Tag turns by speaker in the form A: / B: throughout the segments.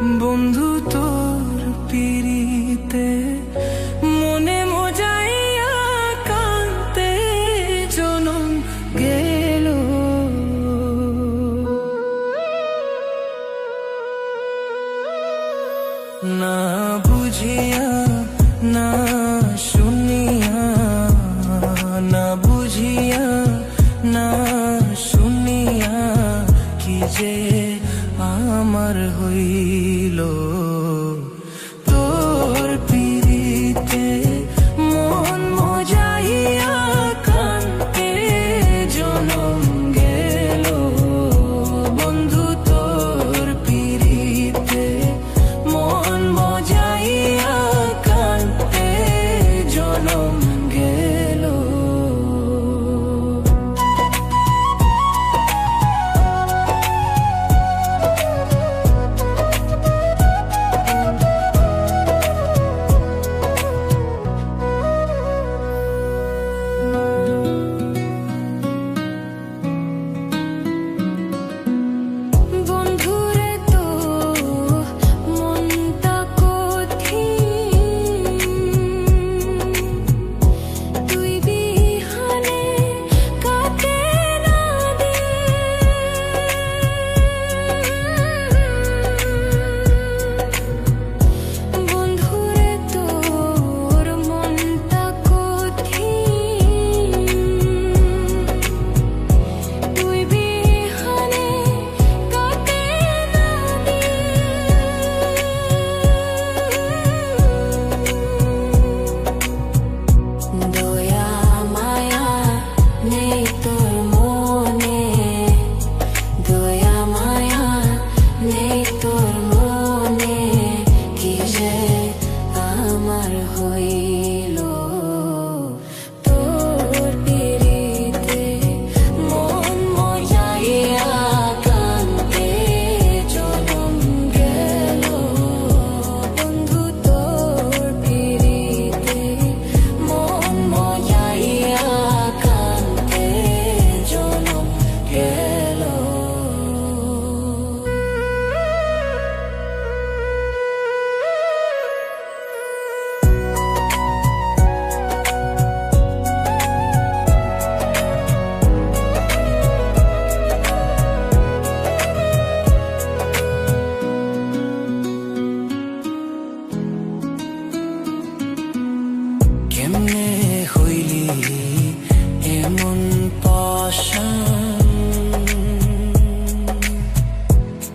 A: বন্ধু তোর পিড়িতে আমার হইল।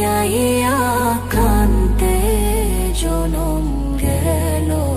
A: চাইয়া কান্তে জনম গেল।